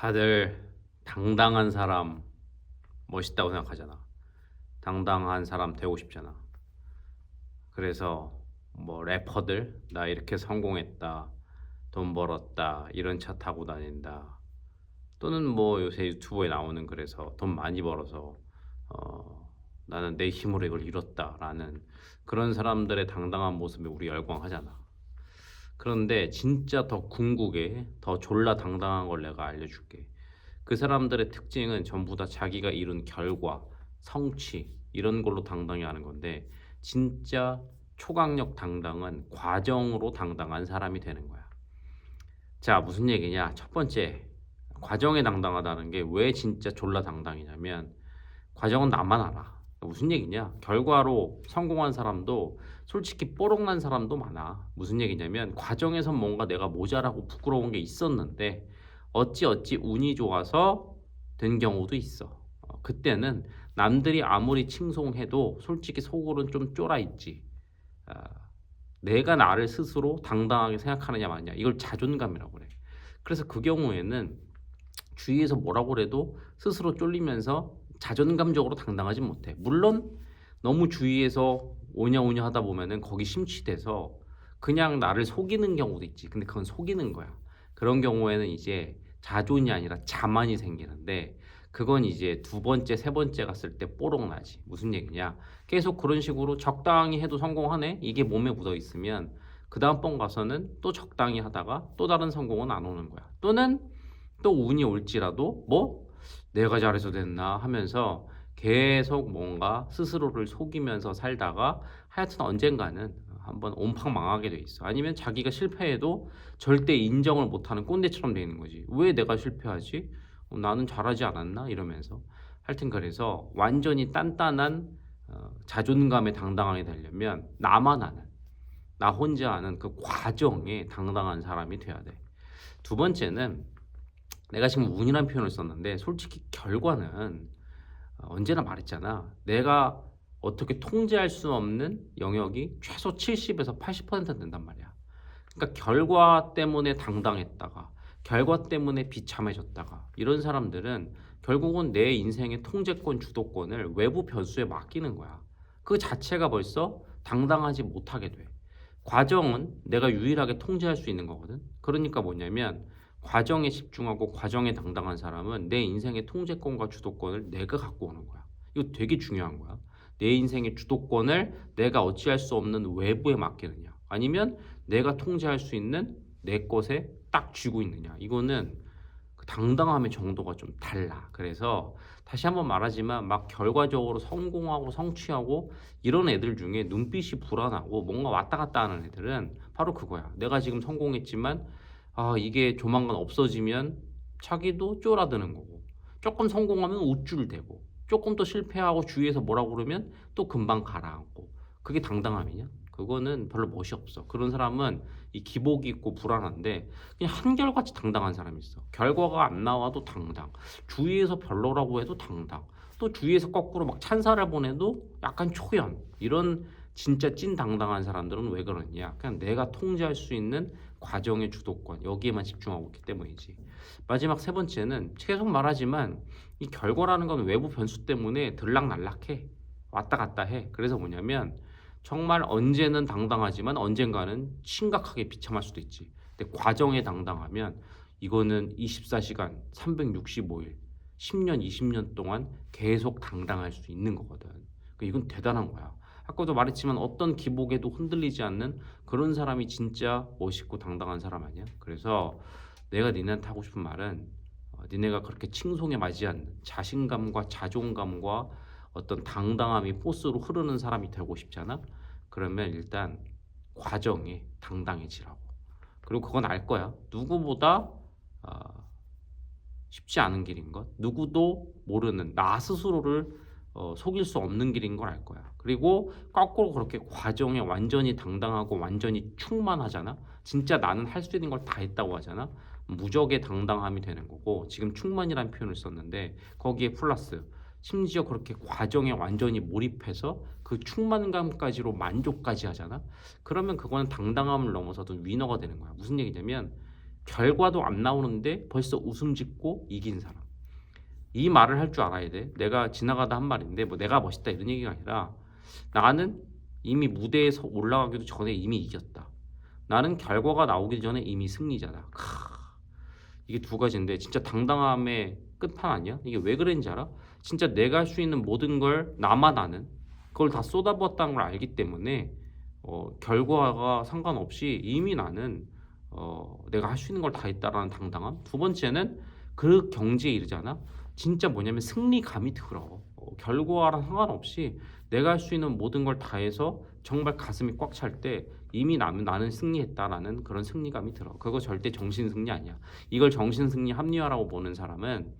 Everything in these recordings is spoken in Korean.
다들 당당한 사람 멋있다고 생각하잖아. 당당한 사람 되고 싶잖아. 그래서 뭐 래퍼들 나 이렇게 성공했다. 돈 벌었다. 이런 차 타고 다닌다. 또는 뭐 요새 유튜브에 나오는 그래서 돈 많이 벌어서 어, 나는 내 힘으로 이걸 이뤘다라는 그런 사람들의 당당한 모습에 우리 열광하잖아. 그런데 진짜 더 궁극에 더 졸라 당당한 걸 내가 알려줄게. 그 사람들의 특징은 전부 다 자기가 이룬 결과, 성취 이런 걸로 당당히 하는 건데 진짜 초강력 당당은 과정으로 당당한 사람이 되는 거야. 자, 무슨 얘기냐? 첫 번째, 과정에 당당하다는 게 왜 진짜 졸라 당당이냐면 과정은 나만 알아. 무슨 얘기냐? 결과로 성공한 사람도 솔직히 뽀록난 사람도 많아. 무슨 얘기냐면 과정에선 뭔가 내가 모자라고 부끄러운 게 있었는데 어찌 어찌 운이 좋아서 된 경우도 있어. 어, 그때는 남들이 아무리 칭송해도 솔직히 속으로는 좀 쫄아 있지. 아, 내가 나를 스스로 당당하게 생각하느냐 마냐 이걸 자존감이라고 그래. 그래서 그 경우에는 주위에서 뭐라고 그래도 스스로 쫄리면서 자존감적으로 당당하지 못해. 물론 너무 주위에서 오냐오냐 하다 보면은 거기 심취돼서 그냥 나를 속이는 경우도 있지. 근데 그건 속이는 거야. 그런 경우에는 이제 자존이 아니라 자만이 생기는데 그건 이제 두 번째, 세 번째 갔을 때 뽀록 나지. 무슨 얘기냐? 계속 그런 식으로 적당히 해도 성공하네. 이게 몸에 묻어 있으면 그 다음번 가서는 또 적당히 하다가 또 다른 성공은 안 오는 거야. 또는 또 운이 올지라도 뭐 내가 잘해서 됐나 하면서 계속 뭔가 스스로를 속이면서 살다가 하여튼 언젠가는 한번 온팡 망하게 돼 있어. 아니면 자기가 실패해도 절대 인정을 못하는 꼰대처럼 돼 있는 거지. 왜 내가 실패하지? 어, 나는 잘하지 않았나? 이러면서. 하여튼 그래서 완전히 단단한 어, 자존감에 당당하게 되려면 나만 아는 나 혼자 아는 그 과정에 당당한 사람이 돼야 돼. 두 번째는 내가 지금 운이라는 표현을 썼는데 솔직히 결과는 어, 언제나 말했잖아. 내가 어떻게 통제할 수 없는 영역이 최소 70에서 80% 된단 말이야. 그러니까 결과 때문에 당당했다가 결과 때문에 비참해졌다가 이런 사람들은 결국은 내 인생의 통제권, 주도권을 외부 변수에 맡기는 거야. 그 자체가 벌써 당당하지 못하게 돼. 과정은 내가 유일하게 통제할 수 있는 거거든. 그러니까 뭐냐면 과정에 집중하고 과정에 당당한 사람은 내 인생의 통제권과 주도권을 내가 갖고 오는 거야. 이거 되게 중요한 거야. 내 인생의 주도권을 내가 어찌할 수 없는 외부에 맡기느냐, 아니면 내가 통제할 수 있는 내 것에 딱 쥐고 있느냐. 이거는 그 당당함의 정도가 좀 달라. 그래서 다시 한번 말하지만 막 결과적으로 성공하고 성취하고 이런 애들 중에 눈빛이 불안하고 뭔가 왔다 갔다 하는 애들은 바로 그거야. 내가 지금 성공했지만 아 이게 조만간 없어지면 자기도 쫄아드는 거고 조금 성공하면 우쭐 대고 조금 더 실패하고 주위에서 뭐라고 그러면 또 금방 가라앉고 그게 당당함이냐? 그거는 별로 멋이 없어. 그런 사람은 이 기복이 있고 불안한데 그냥 한결같이 당당한 사람이 있어. 결과가 안 나와도 당당. 주위에서 별로라고 해도 당당. 또 주위에서 거꾸로 막 찬사를 보내도 약간 초연. 이런 진짜 찐 당당한 사람들은 왜 그러냐? 그냥 내가 통제할 수 있는 과정의 주도권 여기에만 집중하고 있기 때문이지. 마지막 세 번째는 계속 말하지만 이 결과라는 건 외부 변수 때문에 들락날락해. 왔다 갔다 해. 그래서 뭐냐면 정말 언제는 당당하지만 언젠가는 심각하게 비참할 수도 있지. 근데 과정에 당당하면 이거는 24시간 365일 10년 20년 동안 계속 당당할 수 있는 거거든. 그러니까 이건 대단한 거야. 아까도 말했지만 어떤 기복에도 흔들리지 않는 그런 사람이 진짜 멋있고 당당한 사람 아니야? 그래서 내가 니네한테 하고 싶은 말은 어, 니네가 그렇게 칭송에 맞지 않는 자신감과 자존감과 어떤 당당함이 포스로 흐르는 사람이 되고 싶잖아? 그러면 일단 과정에 당당해지라고. 그리고 그건 알 거야. 누구보다 어, 쉽지 않은 길인 것. 누구도 모르는 나 스스로를 어, 속일 수 없는 길인 걸 알 거야. 그리고 거꾸로 그렇게 과정에 완전히 당당하고 완전히 충만하잖아. 진짜 나는 할 수 있는 걸 다 했다고 하잖아. 무적의 당당함이 되는 거고 지금 충만이라는 표현을 썼는데 거기에 플러스 심지어 그렇게 과정에 완전히 몰입해서 그 충만감까지로 만족까지 하잖아. 그러면 그거는 당당함을 넘어서도 위너가 되는 거야. 무슨 얘기냐면 결과도 안 나오는데 벌써 웃음 짓고 이긴 사람. 이 말을 할 줄 알아야 돼. 내가 지나가다 한 말인데 뭐 내가 멋있다 이런 얘기가 아니라 나는 이미 무대에서 올라가기도 전에 이미 이겼다. 나는 결과가 나오기 전에 이미 승리자다. 크, 이게 두 가지인데 진짜 당당함의 끝판 아니야? 이게 왜 그랬는지 알아? 진짜 내가 할 수 있는 모든 걸 나만 아는 그걸 다 쏟아부었다는 걸 알기 때문에 어, 결과가 상관없이 이미 나는 어, 내가 할 수 있는 걸 다 했다라는 당당함. 두 번째는 그 경지에 이르잖아. 진짜 뭐냐면 승리감이 들어. 어, 결과랑 상관없이 내가 할 수 있는 모든 걸 다 해서 정말 가슴이 꽉 찰 때 이미 나는 나는 승리했다라는 그런 승리감이 들어. 그거 절대 정신 승리 아니야. 이걸 정신 승리 합리화라고 보는 사람은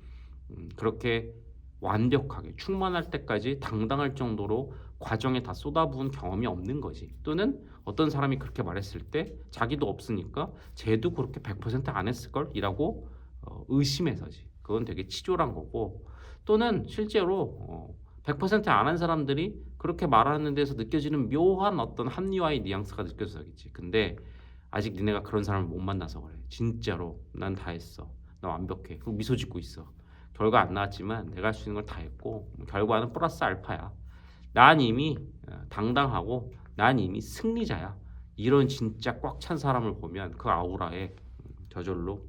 음, 그렇게 완벽하게 충만할 때까지 당당할 정도로 과정에 다 쏟아부은 경험이 없는 거지. 또는 어떤 사람이 그렇게 말했을 때 자기도 없으니까 쟤도 그렇게 100%안 했을 걸 이라고 어, 의심해서지. 그건 되게 치졸한 거고 또는 실제로 어, 100%안 한 사람들이 그렇게 말하는 데서 느껴지는 묘한 어떤 합리화의 뉘앙스가 느껴져야겠지. 근데 아직 니네가 그런 사람을 못 만나서 그래. 진짜로 난 다 했어. 나 완벽해. 그리고 미소 짓고 있어. 결과 안 나왔지만 내가 할 수 있는 걸 다 했고 결과는 플러스 알파야. 난 이미 어, 당당하고 난 이미 승리자야. 이런 진짜 꽉 찬 사람을 보면 그 아우라에 저절로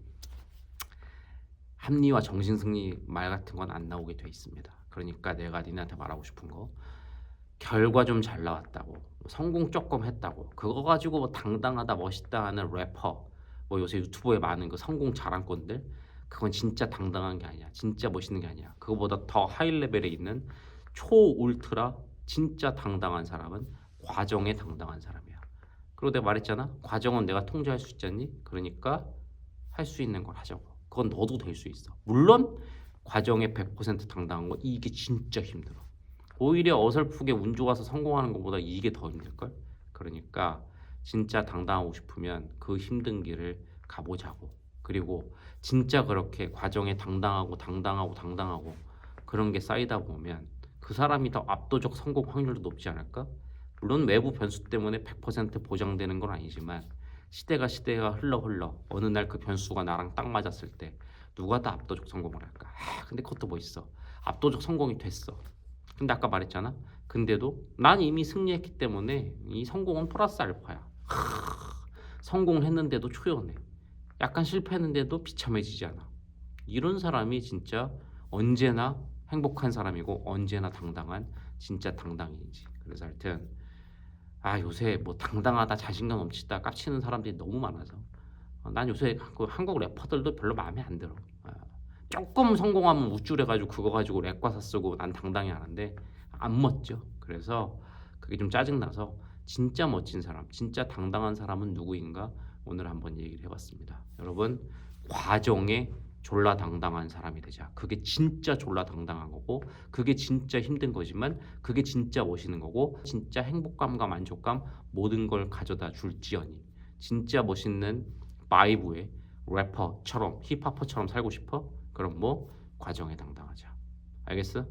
합리화 정신 승리 말 같은 건 안 나오게 돼 있습니다. 그러니까 내가 니네한테 말하고 싶은 거 결과 좀 잘 나왔다고 성공 조금 했다고 그거 가지고 뭐 당당하다 멋있다 하는 래퍼 뭐 요새 유튜브에 많은 그 성공 자랑꾼들 그건 진짜 당당한 게 아니야. 진짜 멋있는 게 아니야. 그거보다 더 하이 레벨에 있는 초 울트라 진짜 당당한 사람은 과정에 당당한 사람이야. 그리고 내가 말했잖아. 과정은 내가 통제할 수 있잖니? 그러니까 할 수 있는 걸 하자고 그건 너도 될 수 있어. 물론 과정에 100% 당당한 거 이게 진짜 힘들어. 오히려 어설프게 운 좋아서 성공하는 것보다 이게 더 힘들걸? 그러니까 진짜 당당하고 싶으면 그 힘든 길을 가보자고. 그리고 진짜 그렇게 과정에 당당하고 당당하고 당당하고 그런 게 쌓이다 보면 그 사람이 더 압도적 성공 확률도 높지 않을까? 물론 외부 변수 때문에 100% 보장되는 건 아니지만 시대가 시대가 흘러 흘러 어느 날 그 변수가 나랑 딱 맞았을 때 누가 더 압도적 성공을 할까? 아, 근데 그것도 멋있어. 압도적 성공이 됐어. 근데 아까 말했잖아. 근데도 난 이미 승리했기 때문에 이 성공은 플러스 알파야. 하, 성공을 했는데도 초연해. 약간 실패했는데도 비참해지지 않아. 이런 사람이 진짜 언제나 행복한 사람이고 언제나 당당한 진짜 당당인지. 그래서 하여튼 아 요새 뭐 당당하다 자신감 넘치다 깝치는 사람들이 너무 많아서 어, 난 요새 그 한국 래퍼들도 별로 마음에 안 들어. 아, 조금 성공하면 우쭐해가지고 그거 가지고 랩과사 쓰고 난 당당히 하는데 안 멋져. 그래서 그게 좀 짜증나서 진짜 멋진 사람, 진짜 당당한 사람은 누구인가 오늘 한번 얘기를 해봤습니다. 여러분 과정에 졸라 당당한 사람이 되자. 그게 진짜 졸라 당당한 거고, 그게 진짜 힘든 거지만, 그게 진짜 멋있는 거고, 진짜 행복감과 만족감 모든 걸 가져다 줄지언니. 진짜 멋있는 바이브의 래퍼처럼 힙합퍼처럼 살고 싶어? 그럼 뭐 과정에 당당하자. 알겠어?